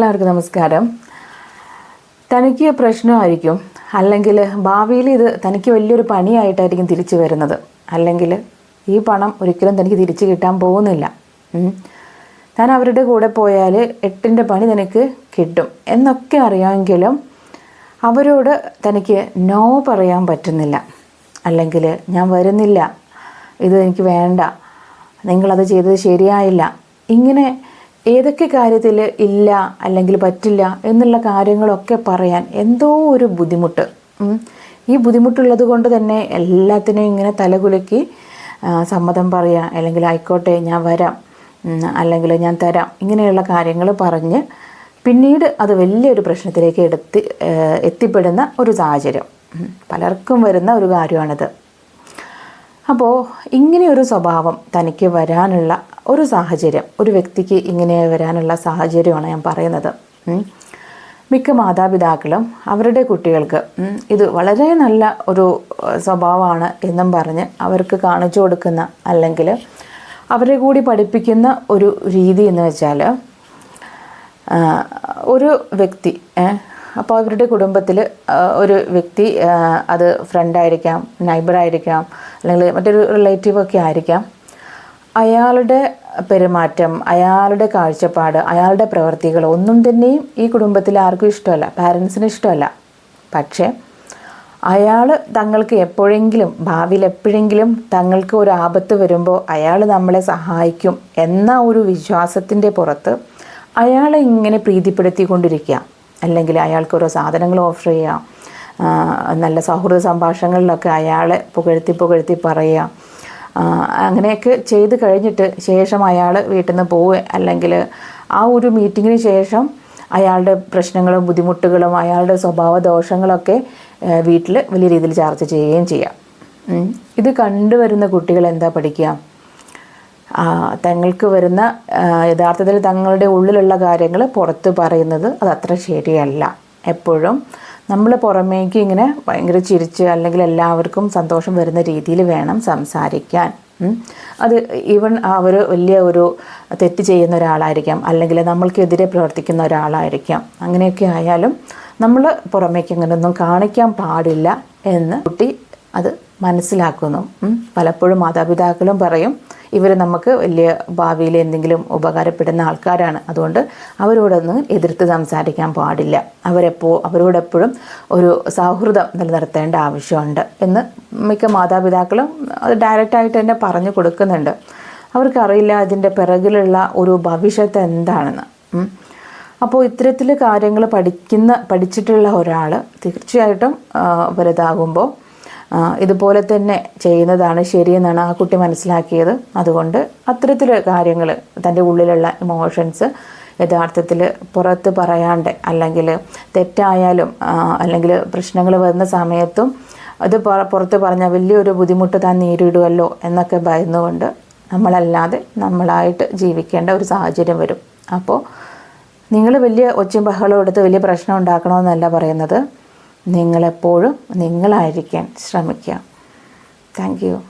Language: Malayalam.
എല്ലാവർക്കും നമസ്കാരം. തനിക്ക് പ്രശ്നമായിരിക്കും അല്ലെങ്കിൽ ഭാവിയിൽ ഇത് തനിക്ക് വലിയൊരു പണിയായിട്ടായിരിക്കും തിരിച്ചു വരുന്നത്. അല്ലെങ്കിൽ ഈ പണം ഒരിക്കലും തനിക്ക് തിരിച്ചു കിട്ടാൻ പോകുന്നില്ല. താൻ അവരുടെ കൂടെ പോയാൽ എട്ടിന്റെ പണി തനിക്ക് കിട്ടും. എന്നൊക്കെ അറിയാമെങ്കിലും അവരോട് തനിക്ക് നോ പറയാൻ പറ്റുന്നില്ല. അല്ലെങ്കിൽ ഞാൻ വരുന്നില്ല. ഇത് എനിക്ക് വേണ്ട. നിങ്ങളത് ചെയ്തത് ശരിയായില്ല. ഇങ്ങനെ ഏതൊക്കെ കാര്യത്തിൽ ഇല്ല അല്ലെങ്കിൽ പറ്റില്ല എന്നുള്ള കാര്യങ്ങളൊക്കെ പറയാൻ എന്തോ ഒരു ബുദ്ധിമുട്ട്. ഈ ബുദ്ധിമുട്ടുള്ളത് കൊണ്ട് തന്നെ എല്ലാത്തിനെയും ഇങ്ങനെ തലകുലുക്കി സമ്മതം പറയുക അല്ലെങ്കിൽ ആയിക്കോട്ടെ ഞാൻ വരാം അല്ലെങ്കിൽ ഞാൻ തരാം ഇങ്ങനെയുള്ള കാര്യങ്ങൾ പറഞ്ഞ് പിന്നീട് അത് വലിയൊരു പ്രശ്നത്തിലേക്ക് എടുത്തി എത്തിപ്പെടുന്ന ഒരു സാഹചര്യം. പലർക്കും വരുന്ന ഒരു കാര്യമാണിത്. അപ്പോൾ ഇങ്ങനെയൊരു സ്വഭാവം തനിക്ക് വരാനുള്ള ഒരു സാഹചര്യം ഒരു വ്യക്തിക്ക് ഇങ്ങനെ വരാനുള്ള സാഹചര്യമാണ് ഞാൻ പറയുന്നത്. മിക്ക മാതാപിതാക്കളും അവരുടെ കുട്ടികൾക്ക് ഇത് വളരെ നല്ല ഒരു സ്വഭാവമാണ് എന്നും പറഞ്ഞ് അവർക്ക് കാണിച്ചു കൊടുക്കുന്ന അല്ലെങ്കിൽ അവരെ കൂടി പഠിപ്പിക്കുന്ന ഒരു രീതി എന്ന് വെച്ചാൽ ഒരു വ്യക്തി അപ്പോൾ അവരുടെ കുടുംബത്തിൽ ഒരു വ്യക്തി അത് ഫ്രണ്ടായിരിക്കാം നൈബറായിരിക്കാം അല്ലെങ്കിൽ മറ്റൊരു റിലേറ്റീവ് ഒക്കെ ആയിരിക്കാം. അയാളുടെ പെരുമാറ്റം അയാളുടെ കാഴ്ചപ്പാട് അയാളുടെ പ്രവർത്തികൾ ഒന്നും തന്നെയും ഈ കുടുംബത്തിൽ ആർക്കും ഇഷ്ടമല്ല. പാരൻസിന് ഇഷ്ടമല്ല. പക്ഷേ അയാൾ തങ്ങൾക്ക് എപ്പോഴെങ്കിലും ഭാവിയിൽ എപ്പോഴെങ്കിലും തങ്ങൾക്ക് ഒരു ആപത്ത് വരുമ്പോൾ അയാൾ നമ്മളെ സഹായിക്കും എന്ന ഒരു വിശ്വാസത്തിന്റെ പുറത്ത് അയാളെ ഇങ്ങനെ പ്രീതിപ്പെടുത്തിക്കൊണ്ടിരിക്കുക. അല്ലെങ്കിൽ അയാൾക്ക് ഓരോ സാധനങ്ങൾ ഓഫർ ചെയ്യുക. ആ, നല്ല സൗഹൃദ സംഭാഷണങ്ങളിലൊക്കെ അയാളെ പുകഴ്ത്തി പുകഴ്ത്തി പറയുക. അങ്ങനെയൊക്കെ ചെയ്ത് കഴിഞ്ഞിട്ട് ശേഷം അയാൾ വീട്ടിൽ നിന്ന് പോവുക. അല്ലെങ്കിൽ ആ ഒരു മീറ്റിങ്ങിന് ശേഷം അയാളുടെ പ്രശ്നങ്ങളും ബുദ്ധിമുട്ടുകളും അയാളുടെ സ്വഭാവ ദോഷങ്ങളൊക്കെ വീട്ടിൽ വലിയ രീതിയിൽ ചർച്ച ചെയ്യുകയും ചെയ്യാം. ഇത് കണ്ടുവരുന്ന കുട്ടികൾ എന്താ പഠിക്കുക? തങ്ങൾക്ക് വരുന്ന യഥാർത്ഥത്തിൽ തങ്ങളുടെ ഉള്ളിലുള്ള കാര്യങ്ങൾ പുറത്ത് പറയുന്നത് അത് അത്ര ശരിയല്ല. എപ്പോഴും നമ്മൾ പുറമേക്ക് ഇങ്ങനെ ഭയങ്കര ചിരിച്ച് അല്ലെങ്കിൽ എല്ലാവർക്കും സന്തോഷം വരുന്ന രീതിയിൽ വേണം സംസാരിക്കാൻ. അത് ഈവൻ അവർ വലിയ ഒരു തെറ്റ് ചെയ്യുന്ന ഒരാളായിരിക്കാം അല്ലെങ്കിൽ നമ്മൾക്കെതിരെ പ്രവർത്തിക്കുന്ന ഒരാളായിരിക്കാം. അങ്ങനെയൊക്കെ ആയാലും നമ്മൾ പുറമേക്ക് അങ്ങനെയൊന്നും കാണിക്കാൻ പാടില്ല എന്ന് കുട്ടി അത് മനസ്സിലാക്കുന്നു. പലപ്പോഴും മാതാപിതാക്കളും പറയും ഇവർ നമുക്ക് വലിയ ഭാവിയിൽ എന്തെങ്കിലും ഉപകാരപ്പെടുന്ന ആൾക്കാരാണ്. അതുകൊണ്ട് അവരോടൊന്നും എതിർത്ത് സംസാരിക്കാൻ പാടില്ല. അവരെപ്പോ അവരോടെപ്പോഴും ഒരു സൗഹൃദം നിലനിർത്തേണ്ട ആവശ്യമുണ്ട് എന്ന് മിക്ക മാതാപിതാക്കളും അത് ഡയറക്റ്റായിട്ട് തന്നെ പറഞ്ഞു കൊടുക്കുന്നുണ്ട്. അവർക്കറിയില്ല അതിന്റെ പിറകിലുള്ള ഒരു ഭവിഷ്യത്ത് എന്താണെന്ന്. അപ്പോൾ ഇത്തരത്തിൽ കാര്യങ്ങൾ പഠിക്കുന്ന പഠിച്ചിട്ടുള്ള ഒരാൾ തീർച്ചയായിട്ടും വലുതാകുമ്പോൾ ഇതുപോലെ തന്നെ ചെയ്യുന്നതാണ് ശരിയെന്നാണ് ആ കുട്ടി മനസ്സിലാക്കിയത്. അതുകൊണ്ട് അത്തരത്തിൽ കാര്യങ്ങൾ തന്റെ ഉള്ളിലുള്ള ഇമോഷൻസ് യഥാർത്ഥത്തിൽ പുറത്ത് പറയാണ്ട് അല്ലെങ്കിൽ തെറ്റായാലും അല്ലെങ്കിൽ പ്രശ്നങ്ങൾ വരുന്ന സമയത്തും അത് പുറ- പുറത്ത് പറഞ്ഞാൽ വലിയൊരു ബുദ്ധിമുട്ട് താൻ നേരിടുമല്ലോ എന്നൊക്കെ ഭയന്നുകൊണ്ട് നമ്മളല്ലാതെ നമ്മളായിട്ട് ജീവിക്കേണ്ട ഒരു സാഹചര്യം വരും. അപ്പോൾ നിങ്ങൾ വലിയ ഒച്ചയും ബഹളം എടുത്ത് വലിയ പ്രശ്നം ഉണ്ടാക്കണമെന്നല്ല പറയുന്നത്. നിങ്ങളെപ്പോഴും നിങ്ങളായിരിക്കാൻ ശ്രമിക്കുക. Thank you